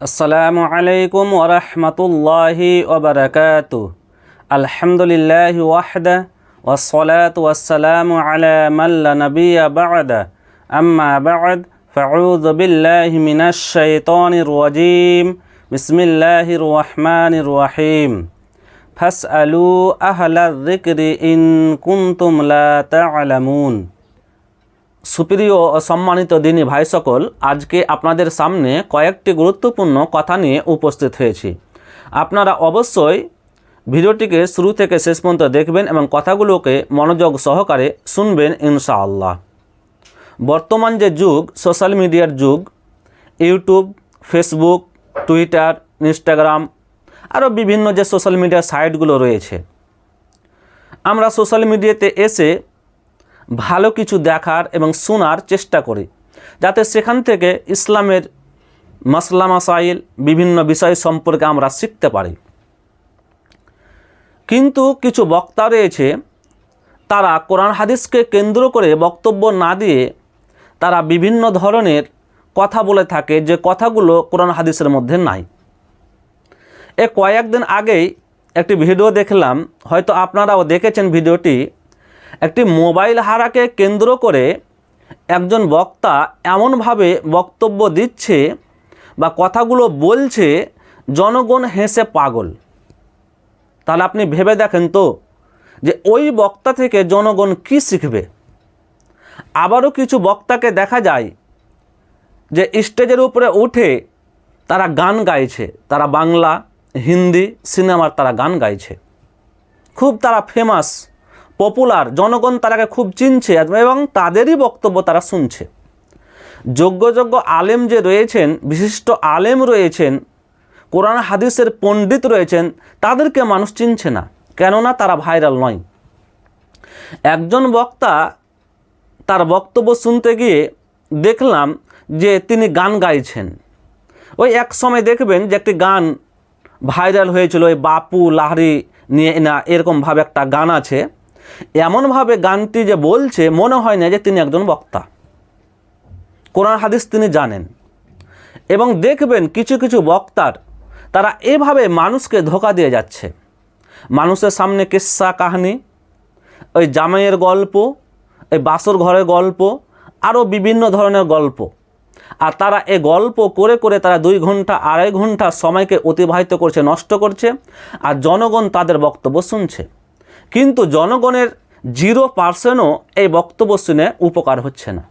আসসালামু আলাইকুম ওরহমতুল্লাহি ওবরাকাত আলহামদুলিল্লাহ ওয়াহদা ওসলাত ওয়াসালাম আলা মাল্লা নবিয়া বাদা। আম্মা বাদ ফাউদ বিল্লাহ মিনাশ শাইতানির রাজিম। বিসমিল্লাহির রহমানির রহিম। ফাসআলু আহলা যিকরি ইন কুনতুম লা তা'লামুন। সুপ্রিয় সম্মানিত দিনী ভাই সকল আজকে আপনাদের সামনে কয়েকটি গুরুত্বপূর্ণ কথা নিয়ে উপস্থিত হয়েছি। আপনারা অবশ্যই ভিডিওটিকে শুরু থেকে শেষ পর্যন্ত দেখবেন এবং কথাগুলোকে মনোযোগ সহকারে শুনবেন ইনশাআল্লাহ। বর্তমান যে যুগ, সোশ্যাল মিডিয়ার যুগ, ইউটিউব, ফেসবুক, টুইটার, ইনস্টাগ্রাম, আরও বিভিন্ন যে সোশ্যাল মিডিয়ার সাইটগুলো রয়েছে। আমরা সোশ্যাল মিডিয়াতে এসে ভালো কিছু দেখার এবং শোনার চেষ্টা করি, যাতে সেখান থেকে ইসলামের মাসলা মাসাইল, বিভিন্ন বিষয় সম্পর্কে আমরা শিখতে পারি। কিন্তু কিছু বক্তা রয়েছে, তারা কোরআন হাদিসকে কেন্দ্র করে বক্তব্য না দিয়ে তারা বিভিন্ন ধরনের কথা বলে থাকে যে কথাগুলো কোরআন হাদিসের মধ্যে নাই। এ কয়েকদিন আগেই একটি ভিডিও দেখলাম, হয়তো আপনারাও দেখেছেন ভিডিওটি। একটি মোবাইল হারাকে কেন্দ্র করে একজন বক্তা এমনভাবে বক্তব্য দিচ্ছে বা কথাগুলো বলছে, জনগণ হেসে পাগল। তাহলে আপনি ভেবে দেখেন তো যে ওই বক্তা থেকে জনগণ কি শিখবে? আবারও কিছু বক্তাকে দেখা যায় যে স্টেজের উপরে উঠে তারা গান গাইছে। তারা বাংলা, হিন্দি সিনেমার তারা গান গাইছে। খুব তারা ফেমাস পপুলার জনগণ তারাকে খুব চিনছে এবং তাদেরই বক্তব্য তারা শুনছে। যোগ্য যোগ্য আলেম যে রয়েছেন, বিশিষ্ট আলেম রয়েছেন, কোরআন, হাদিসের পণ্ডিত রয়েছেন, তাদেরকে মানুষ চিনছে না, কেননা তারা ভাইরাল নয়। একজন বক্তা তার বক্তব্য শুনতে গিয়ে দেখলাম যে তিনি গান গাইছেন। ওই এক সময় দেখবেন যে একটি গান ভাইরাল হয়েছিল, ওই বাপু লাহরি নিয়ে না, এরকমভাবে একটা গান আছে। এমনভাবে গানটি যে বলছে, মনে হয় না যে তিনি একজন বক্তা। কোরআন হাদিস তিনি জানেন। এবং দেখবেন কিছু কিছু বক্তার, তারা এভাবে মানুষকে ধোকা দিয়ে যাচ্ছে। মানুষের সামনে কিস্সা কাহিনী, ওই জামাইয়ের গল্প এই বাসর ঘরের গল্প আরও বিভিন্ন ধরনের গল্প। আর তারা এ গল্প করে করে তারা দুই ঘণ্টা, আড়াই ঘণ্টা সময়কে অতিবাহিত করছে, নষ্ট করছে, আর জনগণ তাদের বক্তব্য শুনছে। কিন্তু জনগণের জিরো পার্সেন্টও এই বক্তব্য শুনে উপকার হচ্ছে না।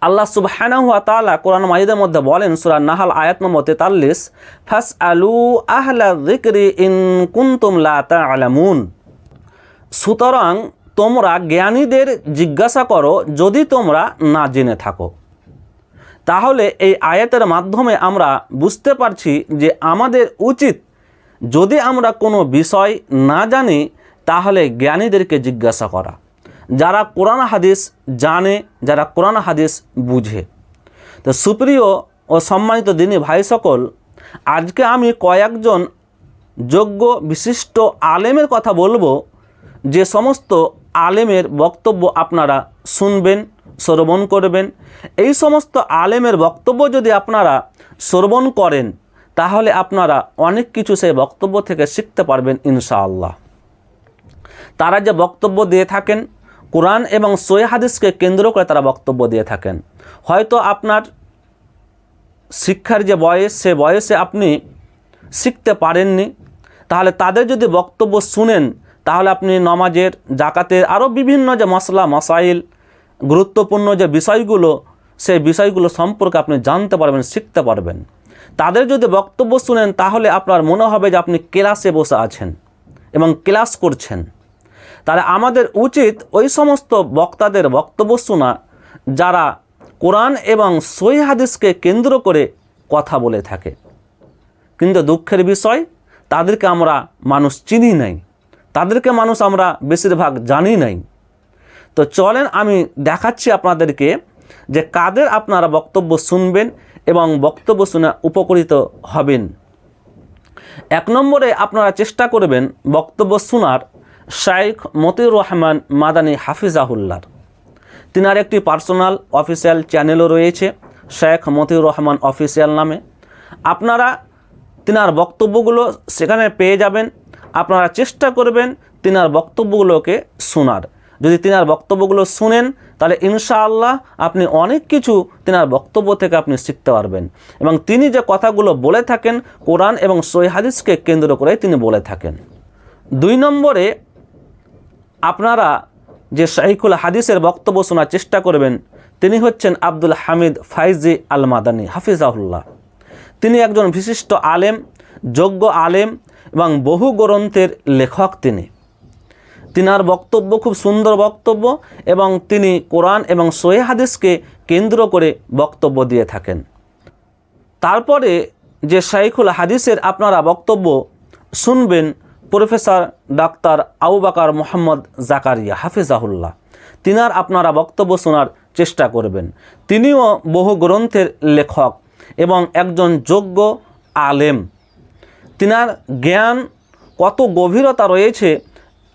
আল্লাহ সুবহানাহু ওয়া তাআলা কোরআন মাজিদের মধ্যে বলেন, সূরা নাহাল আয়াত নম্বর 43 ফাস আলু আহলা যিকরি ইন কুনতুম লা তা'লামুন সুতরাং তোমরা জ্ঞানীদের জিজ্ঞাসা করো, যদি তোমরা না জেনে থাকো। তাহলে এই আয়াতের মাধ্যমে আমরা বুঝতে পারছি যে আমাদের উচিত যদি আমরা কোনো বিষয় না জানি তাহলে জ্ঞানীদেরকে জিজ্ঞাসা করা। যারা কোরআন হাদিস জানে, যারা কোরআন হাদিস বুঝে। তো সুপ্রিয় ও সম্মানিত দিনী ভাই সকল, আজকে আমি কয়েকজন যোগ্য বিশিষ্ট আলেমের কথা বলব। যে সমস্ত আলেমের বক্তব্য আপনারা শুনবেন, শ্রবণ করবেন। এই সমস্ত আলেমের বক্তব্য যদি আপনারা শ্রবণ করেন, তাহলে আপনারা অনেক কিছু সেই বক্তব্য থেকে শিখতে পারবেন ইনশাআল্লাহ। তারা যে বক্তব্য দিয়ে থাকেন, কোরআন এবং সই হাদিসকে কেন্দ্র করে তারা বক্তব্য দিয়ে থাকেন। হয়তো আপনার শিক্ষার যে বয়স, সে বয়সে আপনি শিখতে পারেননি, তাহলে তাদের যদি বক্তব্য শুনেন, তাহলে আপনি নমাজের, জাকাতের আরও বিভিন্ন যে মশলা, মশাইল, গুরুত্বপূর্ণ যে বিষয়গুলো, সেই বিষয়গুলো সম্পর্কে আপনি জানতে পারবেন, শিখতে পারবেন। তাদের যদি বক্তব্য শুনেন, তাহলে আপনার মনে হবে যে আপনি ক্লাসে বসে আছেন এবং ক্লাস করছেন। তাহলে আমাদের উচিত ওই সমস্ত বক্তাদের বক্তব্য শোনা যারা কোরআন এবং সই হাদিসকে কেন্দ্র করে কথা বলে থাকে। কিন্তু দুঃখের বিষয়, তাদেরকে আমরা মানুষ চিনি নাই। তাদেরকে মানুষ আমরা বেশিরভাগ জানি নাই। তো চলেন আমি দেখাচ্ছি আপনাদেরকে যে কাদের আপনারা বক্তব্য শুনবেন এবং বক্তব্য শুনে উপকৃত হবেন। এক নম্বরে আপনারা চেষ্টা করবেন বক্তব্য শোনার শাইখ মতিউর রহমান মাদানী হাফিজাহুল্লার। তিনার একটি পার্সোনাল, অফিসিয়াল চ্যানেলও রয়েছে শেখ মতিউর রহমান অফিসিয়াল নামে। আপনারা তিনার বক্তব্যগুলো সেখানে পেয়ে যাবেন, আপনারা চেষ্টা করবেন তিনার বক্তব্যগুলোকে শোনার। যদি তিনার বক্তব্যগুলো শুনেন, তাহলে ইনশাআল্লাহ আপনি অনেক কিছু তিনার বক্তব্য থেকে আপনি শিখতে পারবেন। এবং তিনি যে কথাগুলো বলে থাকেন, কোরআন এবং সৈহাদিসকে কেন্দ্র করে তিনি বলে থাকেন। দুই নম্বরে আপনারা যে শাইখুল হাদিসের বক্তব্য শোনার চেষ্টা করবেন, তিনি হচ্ছেন আব্দুল হামিদ ফাইজি আল মাদানী হাফিজাহুল্লাহ। তিনি একজন বিশিষ্ট আলেম, যোগ্য আলেম এবং বহু গ্রন্থের লেখক তিনি। তিনার বক্তব্য খুব সুন্দর বক্তব্য এবং তিনি কোরআন এবং সোয়ে হাদিসকে কেন্দ্র করে বক্তব্য দিয়ে থাকেন। তারপরে যে শাইখুল হাদিসের আপনারা বক্তব্য শুনবেন প্রফেসর ডাক্তার আউবাকার মোহাম্মদ জাকারিয়া, হাফিজাহুল্লাহ। তিনার আপনারা বক্তব্য শোনার চেষ্টা করবেন। তিনিও বহু গ্রন্থের লেখক এবং একজন যোগ্য আলেম। তিনার জ্ঞান কত গভীরতা রয়েছে,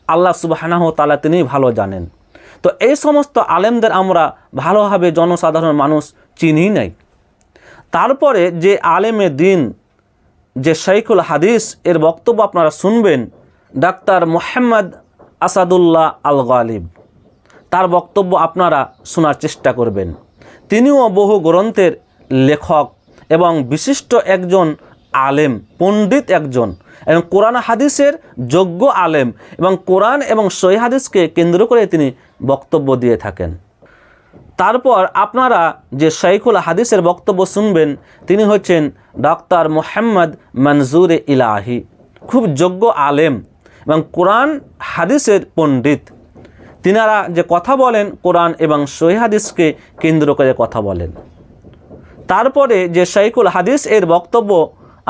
আল্লাহ সুবাহানাহ তালা তিনি ভালো জানেন। তো এই সমস্ত আলেমদের আমরা ভালোভাবে জনসাধারণ মানুষ চিনি নাই। তারপরে যে আলেমে দিন যে শাইখুল হাদিস, এর বক্তব্য আপনারা শুনবেন ডাক্তার মোহাম্মদ আসাদুল্লাহ আল গালিব তার বক্তব্য আপনারা শোনার চেষ্টা করবেন। তিনিও বহু গ্রন্থের লেখক এবং বিশিষ্ট একজন আলেম, পণ্ডিত একজন। এবং কোরআন হাদিসের যোগ্য আলেম এবং কোরআন এবং সই হাদিসকে কেন্দ্র করে তিনি বক্তব্য দিয়ে থাকেন। তারপর আপনারা যে শাইখুল হাদিসের বক্তব্য শুনবেন, তিনি হচ্ছেন ডক্টর মোহাম্মদ মনজুরে ইলাহি। খুব যোগ্য আলেম এবং কোরআন হাদিসের পণ্ডিত। তিনারা যে কথা বলেন কোরআন এবং সহি হাদিসকে কেন্দ্র করে কথা বলেন। তারপরে যে শাইখুল হাদিস এর বক্তব্য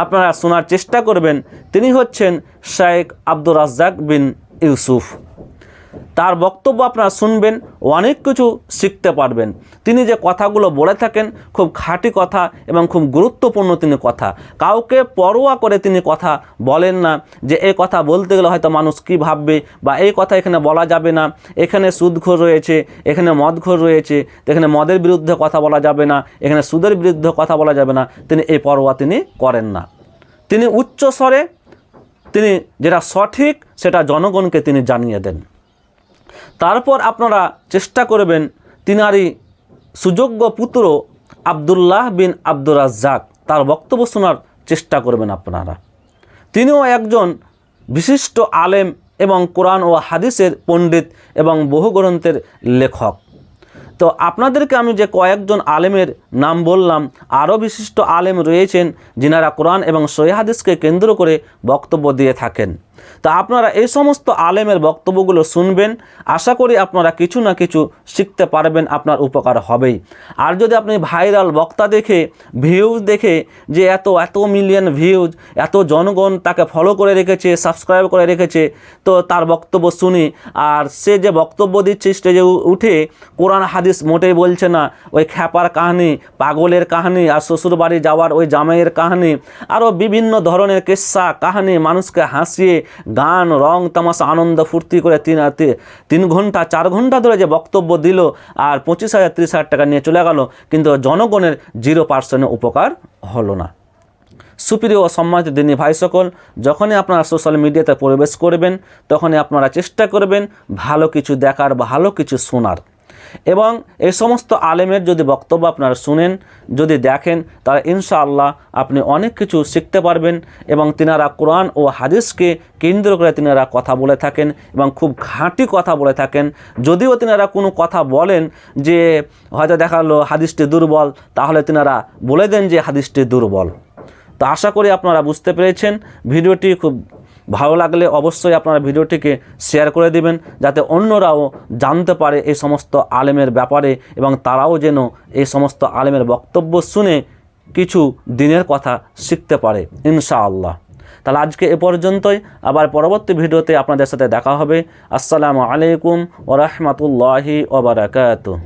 আপনারা শোনার চেষ্টা করবেন, তিনি হচ্ছেন শাইখ আব্দুর রাজ্জাক বিন ইউসুফ। তার বক্তব্য আপনারা শুনবেন অনেক কিছু শিখতে পারবেন। তিনি যে কথাগুলো বলে থাকেন, খুব খাঁটি কথা এবং খুব গুরুত্বপূর্ণ তিনি কথা। কাউকে পরোয়া করে তিনি কথা বলেন না যে, এই কথা বলতে গেলে হয়তো মানুষ কী ভাববে বা এই কথা এখানে বলা যাবে না। এখানে সুদঘোর রয়েছে, এখানে মদঘোর রয়েছে, এখানে মদের বিরুদ্ধে কথা বলা যাবে না, এখানে সুদের বিরুদ্ধে কথা বলা যাবে না। তিনি এই পরোয়া তিনি করেন না। তিনি উচ্চ স্বরে তিনি যেটা সঠিক সেটা জনগণকে তিনি জানিয়ে দেন। তারপর আপনারা চেষ্টা করবেন তিনারই সুযোগ্য পুত্র আবদুল্লাহ বিন আব্দুর রাজ্জাক। তার বক্তব্য শোনার চেষ্টা করবেন আপনারা। তিনিও একজন বিশিষ্ট আলেম এবং কোরআন ও হাদিসের পণ্ডিত এবং বহু গ্রন্থের লেখক। তো আপনাদেরকে আমি যে কয়েকজন আলেমের নাম বললাম, আরও বিশিষ্ট আলেম রয়েছেন, যিনারা কোরআন এবং সহি হাদিসকে কেন্দ্র করে বক্তব্য দিয়ে থাকেন। তা আপনারা এই সমস্ত আলেমের বক্তব্যগুলো শুনবেন। আশা করি আপনারা কিছু না কিছু শিখতে পারবেন, আপনার উপকার হবেই। আর যদি আপনি ভাইরাল বক্তা দেখে ভিউজ দেখে যে এত এত মিলিয়ন ভিউজ এত জনগণ তাকে ফলো করে রেখেছে সাবস্ক্রাইব করে রেখেছে, তো তার বক্তব্য শুনি। আর সে যে বক্তব্য দিচ্ছে স্টেজে উঠে কোরআন, হাদিস মোটেই বলছে না। ওই খ্যাপার কাহিনী, পাগলের কাহিনী, আর শ্বশুরবাড়ি যাওয়ার ওই জামাইয়ের কাহিনী আরও বিভিন্ন ধরনের কেসা কাহিনী মানুষকে হাসিয়ে গান, রং, তামাশা, আনন্দ, ফুর্তি করে তিন তিন ঘণ্টা, চার ঘণ্টা ধরে যে বক্তব্য দিল আর পঁচিশ হাজার, তিরিশ হাজার টাকা নিয়ে চলে গেল, কিন্তু জনগণের জিরো পার্সেন্টের উপকার হলো না। সুপ্রিয় ও সম্মানিত দিনী ভাই সকল যখনই আপনারা সোশ্যাল মিডিয়াতে প্রবেশ করবেন, তখনই আপনারা চেষ্টা করবেন ভালো কিছু দেখার ভালো কিছু শোনার। এবং এই সমস্ত আলেমের যদি বক্তব্য আপনারা শুনেন, যদি দেখেন, তাহলে ইনশাআল্লাহ আপনি অনেক কিছু শিখতে পারবেন এবং তিনারা কোরআন ও হাদিসকে কেন্দ্র করে তিনারা কথা বলে থাকেন এবং খুব খাঁটি কথা বলে থাকেন। যদিও তিনারা কোনো কথা বলেন যে, হয়তো দেখাল হাদিসটি দুর্বল, তাহলে তিনারা বলে দেন যে হাদিসটি দুর্বল। তো আশা করি আপনারা বুঝতে পেরেছেন। ভিডিওটি খুব ভালো লাগলে অবশ্যই আপনারা ভিডিওটিকে শেয়ার করে দিবেন, যাতে অন্যরাও জানতে পারে এই সমস্ত আলেমের ব্যাপারে এবং তারাও যেন এই সমস্ত আলেমের বক্তব্য শুনে কিছু দিনের কথা শিখতে পারে, ইনশাআল্লাহ। তাহলে আজকে এ পর্যন্তই, আবার পরবর্তী ভিডিওতে আপনাদের সাথে দেখা হবে। আসসালামু আলাইকুম ওরহমতুল্লাহি ওবরাকাতুহ